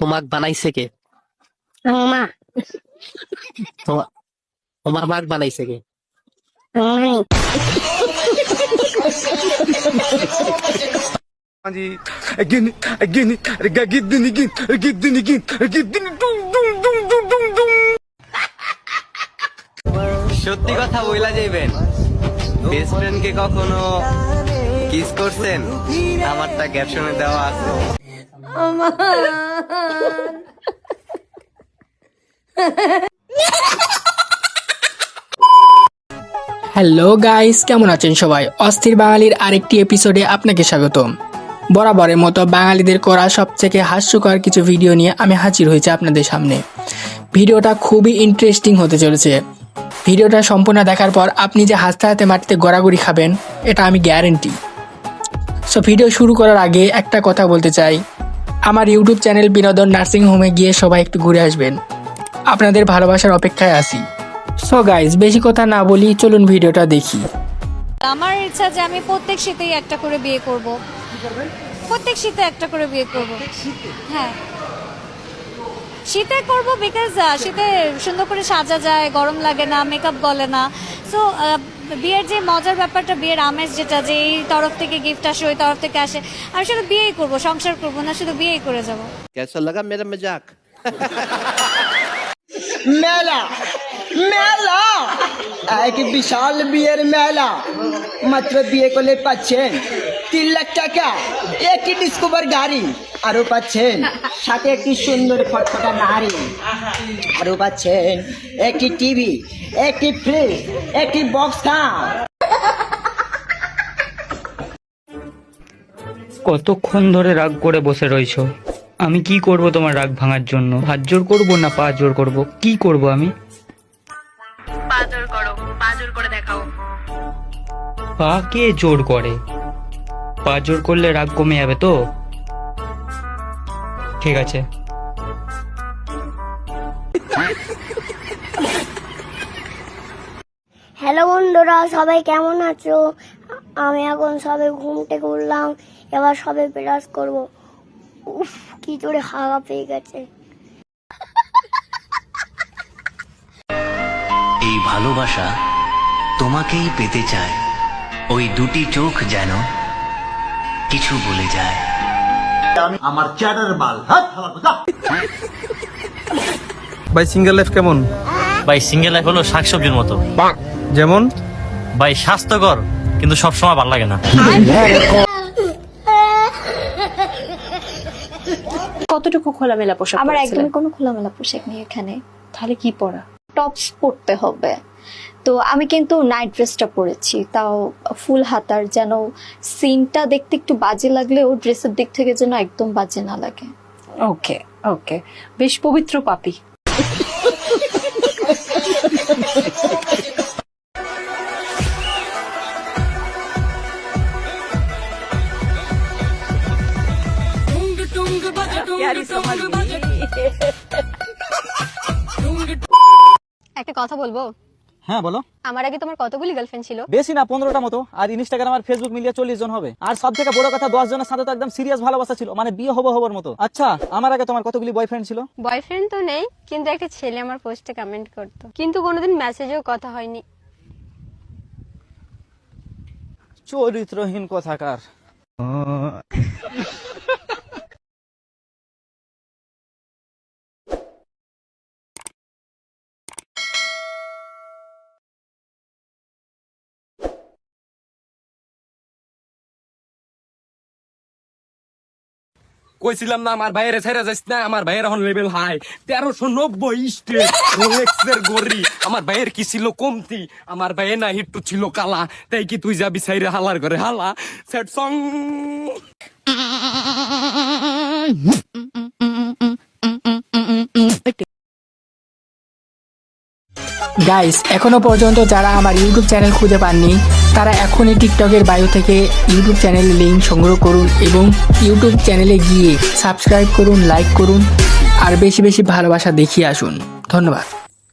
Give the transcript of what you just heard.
তোমাক বানাইছে কে? মা। তোমার মাক বানাইছে কে? আমি again again again again again again again dum dum dum dum dum dum সত্যি কথা বইলা যাইবেন। বেস্ট ফ্রেন্ডকে কখনো কিস করছেন? আমারটা ক্যাপশনে দেওয়া আছে। হ্যালো গাইস কেমন আছেন সবাই? অস্থির বাঙালির আরেকটি এপিসোডে আপনাকে স্বাগতম। বরাবরের মতো বাঙালিদের করা সবথেকে হাস্যকর কিছু ভিডিও নিয়ে আমি হাজির হয়েছি আপনাদের সামনে। ভিডিওটা খুবই ইন্টারেস্টিং হতে চলেছে। ভিডিওটা সম্পূর্ণ দেখার পর আপনি যে হাসতে হাতে মাটিতে গড়াগড়ি খাবেন, এটা আমি গ্যারেন্টি সো ভিডিও শুরু করার আগে একটা কথা বলতে চাই। আমার ইউটিউব চ্যানেল বিনোদন নার্সিং হোমে গিয়ে সবাই একটু ঘুরে আসবেন। আপনাদের ভালোবাসার অপেক্ষায় আছি। সো গাইজ বেশি কথা না বলি চলুন ভিডিওটা দেখি। আমার ইচ্ছা যে আমি প্রত্যেক শীতেই একটা করে বিয়ে করব। প্রত্যেক শীতে একটা করে বিয়ে করব। হ্যাঁ। শীতে করব বিকজ শীতে সুন্দর করে সাজা যায় গরম লাগে না মেকআপ গলে না। সো বিয়ের যে মজার ব্যাপারটা বিয়ের আমেজ যেটা যে এই তরফ থেকে গিফট আসে ওই তরফ থেকে আসে আমি শুধু বিয়েই করব সংসার করব না শুধু বিয়েই করে যাব। কেসা লাগা মেরা মজাক মেলা মেলা। এক বিশাল বিয়ের মেলা। মাত্র বিয়ে করলে পাচ্ছেন তিন লাখ টাকা। একটি ডিসকভার গাড়ি আরও পাচ্ছেন সাথে একটি সুন্দর ফটফটা নারী। আরও পাচ্ছেন একটি টিভি একটি ফ্রিজ একটি বক্স কতক্ষণ ধরে রাগ করে বসে রইছো আমি কি করব তোমার রাগ ভাঙার জন্য? হাত জোর করব না পা জোর করব? কি করব আমি? পা কে জোর করে। পা জোর করলে রাগ কমে যাবে তো? ঠিক আছে। হ্যালো বন্ধুরা সবাই কেমন আছো? আমি এখন সবে ঘুম থেকে উঠলাম এবার সবে ব্রাশ করব। উফ কি জোরে হাওয়া পেয়ে গেছে। এই ভালোবাসা তোমাকেই পেতে চায়। ওই দুটি চোখ যেন কিছু বলে যায়। ভাই সিঙ্গেল লাইফ কেমন? ভাই সিঙ্গেল লাইফ হলো শাকসবজির মতো। যেমন? ভাই স্বাস্থ্যকর কিন্তু সবসময় ভালো লাগে না। কতটুকু খোলামেলা পোশাক আমার? একদমই কোনো খোলামেলা পোশাক নেই এখানে। তাহলে কি পরা? টপস পরতে হবে তো আমি কিন্তু নাইট ড্রেসটা পরেছি তাও ফুল হাতার যেন সিনটা দেখতে একটু বাজে লাগলেও ড্রেসের দিক থেকে যেন একদম বাজে না লাগে ওকে ওকে বেশ পবিত্র পাপি একটা কথা বলব? হ্যাঁ বলো। আমার আগে তোমার কতগুলি গার্লফ্রেন্ড ছিল? বেশি না পনেরোটা মতো। আর ইনস্টাগ্রাম আর ফেসবুক মিলিয়ে চল্লিশ জন হবে। আর সব থেকে বড় কথা দশ জনের সাথে তো একদম সিরিয়াস ভালোবাসা ছিল। মানে বিয়ে হব হবার মতো। আচ্ছা আমার আগে তোমার কতগুলি বয়ফ্রেন্ড ছিল? বয়ফ্রেন্ড তো নেই কিন্তু একটা ছেলে আমার পোস্টে কমেন্ট করতো। কিন্তু কোনোদিন মেসেজেও কথা হয়নি। চরিত্রহীন কথাকার। কইছিলাম না আমার ভাইয়ের ছেড়ে যাইস না আমার ভাইয়ের এখন লেভেল হাই তেরোশো নব্বই স্টেট রোলেক্সের গড়ি আমার ভাইয়ের কি ছিল কমতি আমার ভাইয়ের না হিট্টু ছিল কালা তাই কি তুই যাবি সাইরে হালার করে হালা সেট সং গাইস এখনও পর্যন্ত যারা আমার ইউটিউব চ্যানেল খুঁজে পাননি, তারা এখনই টিকটকের বায়ু থেকে ইউটিউব চ্যানেলের লিঙ্ক সংগ্রহ করুন এবং ইউটিউব চ্যানেলে গিয়ে সাবস্ক্রাইব করুন লাইক করুন, আর বেশি বেশি ভালোবাসা দেখিয়ে আসুন। ধন্যবাদ।